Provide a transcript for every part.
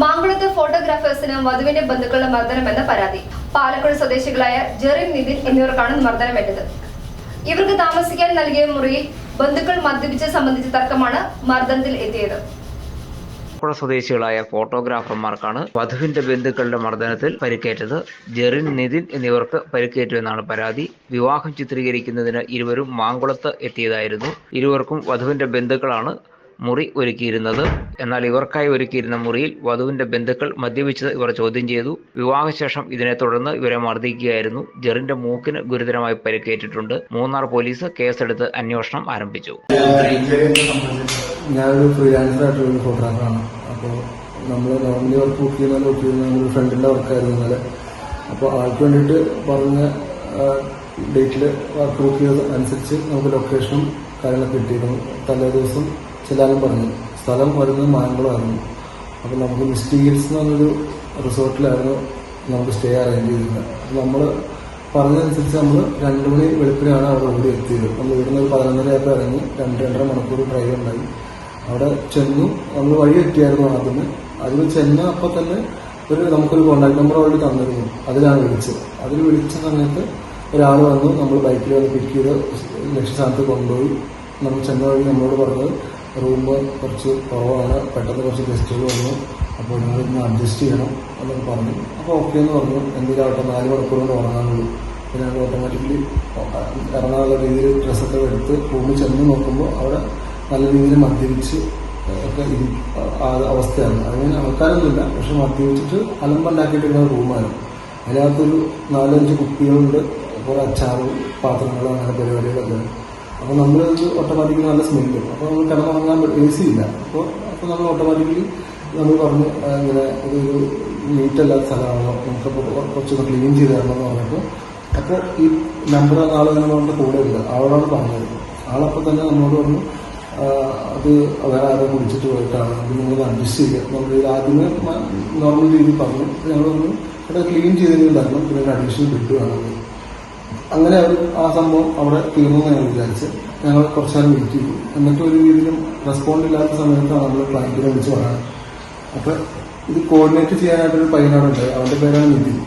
മാങ്കുളത്ത് ഫോട്ടോഗ്രാഫേഴ്സിന് വധുവിന്റെ ബന്ധുക്കളുടെ മർദ്ദനമെന്ന പരാതി. പാലക്കാട് സ്വദേശികളായ ജെറിൻ നിതിൻ എന്നിവർക്കാണ് മർദ്ദനമേറ്റത്. ഇവർക്ക് താമസിക്കാൻ നൽകിയ മുറിയിൽ ബന്ധുക്കൾ മദ്യപിച്ച സംബന്ധിച്ച തർക്കമാണ് മർദ്ദനത്തിൽ എത്തിയത്. ആലപ്പുഴ സ്വദേശികളായ ഫോട്ടോഗ്രാഫർമാർക്കാണ് വധുവിന്റെ ബന്ധുക്കളുടെ മർദ്ദനത്തിൽ പരിക്കേറ്റത്. ജെറിൻ നിതിൻ എന്നിവർക്ക് പരിക്കേറ്റുവെന്നാണ് പരാതി. വിവാഹം ചിത്രീകരിക്കുന്നതിന് ഇരുവരും മാങ്കുളത്ത് എത്തിയതായിരുന്നു. ഇരുവർക്കും വധുവിന്റെ ബന്ധുക്കളാണ് മുറി ഒരുക്കിയിരുന്നത്. എന്നാൽ ഇവർക്കായി ഒരുക്കിയിരുന്ന മുറിയിൽ വധുവിന്റെ ബന്ധുക്കൾ മദ്യപിച്ചത് ഇവർ ചോദ്യം ചെയ്തു. വിവാഹശേഷം ഇതിനെ തുടർന്ന് ഇവരെ മർദ്ദിക്കുകയായിരുന്നു. ജെറിന്റെ മൂക്കിന് ഗുരുതരമായി പരിക്കേറ്റിട്ടുണ്ട്. മൂന്നാർ പോലീസ് കേസെടുത്ത് അന്വേഷണം ആരംഭിച്ചു. ഞാനൊരു ഫ്രീലാൻസർ ഫോട്ടോഗ്രാഫറാണ് അപ്പോൾ നമ്മൾ വർക്ക് ബുക്ക് ഫ്രണ്ടിന്റെ വർക്കായിരുന്നു അപ്പോൾ ആൾക്ക് വേണ്ടിയിട്ട് പറഞ്ഞ ഡേറ്റിൽ വർക്ക് ബുക്ക് ചെയ്ത് അനുസരിച്ച് നമുക്ക് ലൊക്കേഷനും കാര്യങ്ങളൊക്കെ കിട്ടിയിരുന്നു. തലേ ദിവസം ചെല്ലാനും പറഞ്ഞു സ്ഥലം വരുന്നത് മാങ്കുളമായിരുന്നു അപ്പം നമുക്ക് മിസ്റ്റി ഹിൽസ് എന്ന് പറഞ്ഞൊരു റിസോർട്ടിലായിരുന്നു നമുക്ക് സ്റ്റേ അറേഞ്ച് ചെയ്തിരുന്നത്. അപ്പം നമ്മൾ പറഞ്ഞതനുസരിച്ച് നമ്മൾ രണ്ട് മണി വെളുപ്പിനാണ് അവിടെ ഓടി എത്തിയത്. നമ്മൾ ഇവിടുന്ന് ഒരു പതിനൊന്നര ആയപ്പോൾ ഇറങ്ങി രണ്ട് രണ്ടര മണിക്കൂർ ഡ്രൈവ് ഉണ്ടായി. അവിടെ ചെന്നു നമ്മൾ വഴി എത്തിയായിരുന്നു ആദ്യമേ അതിൽ ചെന്ന അപ്പോൾ തന്നെ ഒരു നമുക്കൊരു കോൺടാക്ട് നമ്പർ ഓൾറെഡി തന്നിരുന്നു. അതിലാണ് വിളിച്ചത്. അതിൽ വിളിച്ച സമയത്ത് ഒരാൾ വന്നു നമ്മൾ ബൈക്കിൽ വന്ന് പിക്ക് ചെയ്ത് ലക്ഷ്യസ്ഥാനത്ത് കൊണ്ടുപോയി. നമ്മൾ ചെന്ന വഴി നമ്മളോട് പറഞ്ഞത് റൂം കുറച്ച് കുറവാണ്. പെട്ടെന്ന് കുറച്ച് ഗസ്റ്റുകൾ വന്നു. അപ്പോൾ നിങ്ങളിന്ന് അഡ്ജസ്റ്റ് ചെയ്യണം എന്നൊക്കെ പറഞ്ഞു. അപ്പോൾ ഓക്കെ എന്ന് പറഞ്ഞു. എന്തിനാവട്ടെ നാല് മണിക്കൂർ കൊണ്ട് ഉറങ്ങാനുള്ളൂ. പിന്നെ ഞങ്ങൾ ഓട്ടോമാറ്റിക്കലി ഇറങ്ങാനുള്ള രീതിയിൽ ഡ്രസ്സൊക്കെ എടുത്ത് റൂമിൽ ചെന്ന് നോക്കുമ്പോൾ അവിടെ നല്ല രീതിയിൽ മദ്യപിച്ച് ഒക്കെ ഇരി അവസ്ഥയാണ്. അങ്ങനെ ആൾക്കാരൊന്നുമില്ല. പക്ഷെ മദ്യപിച്ചിട്ട് അലമ്പുണ്ടാക്കിയിട്ടിരുന്ന റൂമായിരുന്നു. അതിനകത്തൊരു നാലഞ്ച് കുപ്പികളുണ്ട്. കുറേ അച്ചാറും പാത്രങ്ങളും അങ്ങനെ പരിപാടികളൊക്കെ. അപ്പോൾ നമ്മൾ ഓട്ടോമാറ്റിക്കലി നല്ല സ്മെല്ലും അപ്പോൾ നമ്മൾ കിടന്നുറങ്ങാൻ എ സി ഇല്ല. അപ്പോൾ അപ്പോൾ നമ്മൾ ഓട്ടോമാറ്റിക്കലി നമ്മൾ പറഞ്ഞു ഇങ്ങനെ ഇതൊരു നീറ്റ് അല്ലാത്ത സ്ഥലമാണോ നമുക്കപ്പോൾ കുറച്ചൊന്ന് ക്ലീൻ ചെയ്ത് തരണം എന്ന് പറഞ്ഞപ്പോൾ അപ്പോൾ ഈ നമ്പർ ആളെ നമ്മുടെ കൂടെ ഉണ്ട്. ആളോടാണ് പറഞ്ഞത്. ആളപ്പോൾ തന്നെ നമ്മളോട് പറഞ്ഞു അത് വേറെ ആരെ കുടിച്ചിട്ട് പോയിട്ടാണ്. അത് നിങ്ങൾ അഡ്ജസ്റ്റ് ചെയ്യുക നമ്മൾ ഇത് ആദ്യമേ നോർമൽ രീതിയിൽ പറഞ്ഞു. ഞങ്ങൾ പറഞ്ഞു ക്ലീൻ ചെയ്തെങ്കിലും തരണം. പിന്നെ ഒരു ബെഡ് വേണമെന്ന് അങ്ങനെ അവർ ആ സംഭവം അവിടെ തീർന്നു ഞങ്ങൾ വിചാരിച്ച് ഞങ്ങൾ കുറച്ച് നേരം വെയിറ്റ് ചെയ്തു. എന്നിട്ട് ഒരു രീതിയിലും റെസ്പോണ്ട് ഇല്ലാത്ത സമയത്താണ് നമ്മൾ പ്ലാന്റിനെ വിളിച്ച് പറയുന്നത് അപ്പൊ ഇത് കോർഡിനേറ്റ് ചെയ്യാനായിട്ടൊരു പയ്യനാടുണ്ട് അവന്റെ പേരാണ് നിതിൻ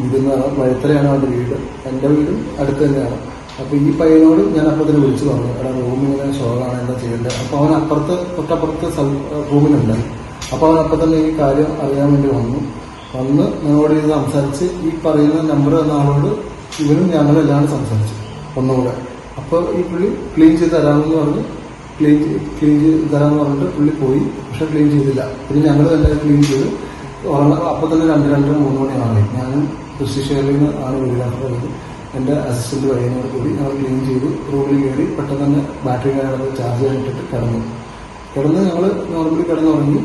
നിതിൻ എന്ന് പറഞ്ഞാൽ വഴുത്തലയാണ് അവന്റെ വീട്. എന്റെ വീടും അടുത്ത് തന്നെയാണ്. അപ്പൊ ഈ പയ്യനോട് ഞാൻ അപ്പൊ തന്നെ വിളിച്ചു പറഞ്ഞു. എടാ റൂമിങ്ങനെ ഷോകാണ് എന്താ ചെയ്യേണ്ടത്? അപ്പൊ അവൻ അപ്പുറത്ത് തൊട്ടപ്പുറത്ത് റൂമിനുണ്ട് റൂമിലുണ്ട്. അപ്പൊ അവൻ അപ്പൊ തന്നെ ഈ കാര്യം അറിയാൻ വേണ്ടി വന്നു. വന്ന് ഞങ്ങളോട് ഇത് സംസാരിച്ച് ഈ പറയുന്ന നമ്പർ തന്ന ആളോട് ഇവരും ഞങ്ങളെല്ലാം സംസാരിച്ചു ഒന്നുകൂടെ. അപ്പോൾ ഈ പുള്ളി ക്ലീൻ ചെയ്ത് തരാമെന്ന് പറഞ്ഞ് ക്ലീൻ ക്ലീൻ ചെയ്ത് തരാമെന്ന് പറഞ്ഞിട്ട് പുള്ളി പോയി പക്ഷെ ക്ലീൻ ചെയ്തില്ല. പിന്നെ ഞങ്ങൾ തന്നെ ക്ലീൻ ചെയ്ത് അപ്പോൾ തന്നെ രണ്ട് രണ്ട് മൂന്ന് മണിയാണ് ഞാനും കൃഷിശേഖരിൽ നിന്ന് ആണ് പോയത്. എന്റെ അസിസ്റ്റന്റ് വഴിയോട് കൂടി ഞങ്ങൾ ക്ലീൻ ചെയ്തു റൂമിൽ കയറി പെട്ടെന്ന് തന്നെ ബാറ്ററി കാര്യങ്ങളൊക്കെ ചാർജ് ചെയ്തിട്ട് കിടന്നു. കിടന്ന് ഞങ്ങൾ നോർമലി കിടന്നുറങ്ങി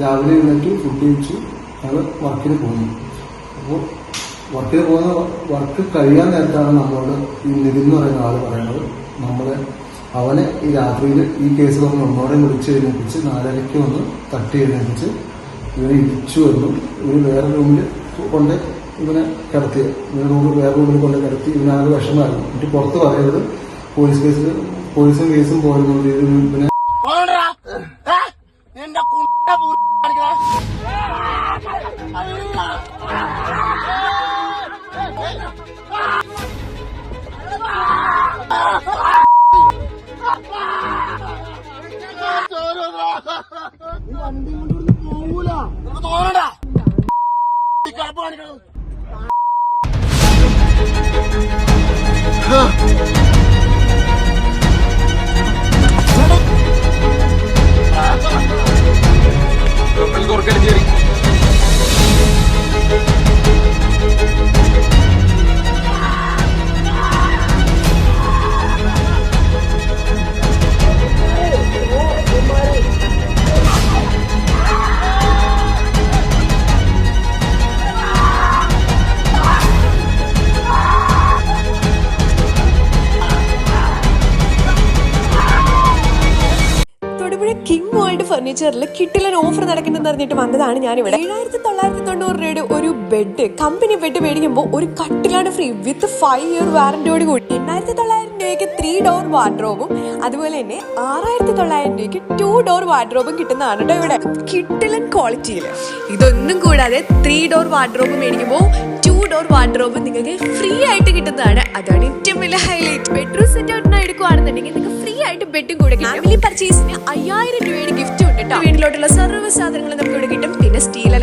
രാവിലെ എഴുന്നേറ്റ് ഫുഡ് കഴിച്ചു ഞങ്ങൾ വർക്കിന് പോകുന്നു അപ്പോൾ വർക്കിന് പോകുന്ന വർക്ക് കഴിയാൻ നേരത്താണ് നമ്മളോട് ഈ നിതിൻ എന്ന് പറയുന്ന ആൾ പറയുന്നത്. നമ്മളെ അവനെ ഈ രാത്രിയിൽ ഈ കേസ് വന്ന് ഒന്നോടെ വിളിച്ച് എഴുന്നേപ്പിച്ച് നാലരയ്ക്ക് വന്ന് തട്ടി എഴുന്നേപ്പിച്ച് ഇവനെ ഇടിച്ചു വന്നു ഇവന് വേറെ റൂമിൽ കൊണ്ട് ഇവനെ കിടത്തി ഇവനെ റൂമിൽ വേറെ റൂമിൽ കൊണ്ട് കിടത്തി ഇവനാകെ വിഷമമായിരുന്നു. എന്നിട്ട് പുറത്ത് പറയരുത് പോലീസ് കേസിൽ പോലീസും കേസും പോയിരുന്നു ഇവനെ നിന്റെ ഈ കിടപ്പ് ഫർണിച്ചറിൽ കിട്ടിലൊരു ഓഫർ നടക്കുന്നെന്ന് അറിഞ്ഞിട്ട് വന്നതാണ് ഞാനിവിടെ. ഏഴായിരത്തി തൊള്ളായിരത്തി തൊണ്ണൂറ് രൂപയുടെ ഒരു ബെഡ് കമ്പനി ബെഡ് മേടിക്കുമ്പോൾ ഒരു കട്ടിലാണ് ഫ്രീ വിത്ത് ഫൈവ് ഇയർ വാറന്റിയോട് കൂടി. എണ്ണായിരത്തി തൊള്ളായിരം രൂപയ്ക്ക് ത്രീ ഡോർ വാർഡ്രോബും അതുപോലെ തന്നെ ആറായിരത്തി തൊള്ളായിരം രൂപയ്ക്ക് ടു ഡോർ വാർഡ്രോബും കിട്ടുന്നതാണ് കേട്ടോ ഇവിടെ. കിട്ടിലൻ ക്വാളിറ്റിയിൽ ഇതൊന്നും കൂടാതെ ത്രീ ഡോർ വാർഡ്രോബ് മേടിക്കുമ്പോൾ ടു ഡോർ വാർഡ്രോബ് നിങ്ങൾക്ക് ഫ്രീ ആയിട്ട് കിട്ടുന്നതാണ്. അതാണ് ഏറ്റവും വലിയ ഹൈലൈറ്റ് ബെഡ്റൂം സെറ്റ് ഔട്ടിനാണ് എടുക്കുകയാണെന്നുണ്ടെങ്കിൽ നിങ്ങൾക്ക് ഫ്രീ ആയിട്ട് ബെഡും കൂടെ ഫാമിലി പർച്ചേസിന് അയ്യായിരം രൂപയുടെ ഗിഫ്റ്റ് ഉണ്ട് കേട്ടോ വീട്ടിലോട്ടുള്ള സർവ സാധനങ്ങൾ നമുക്ക് ഇവിടെ കിട്ടും. പിന്നെ സ്റ്റീൽ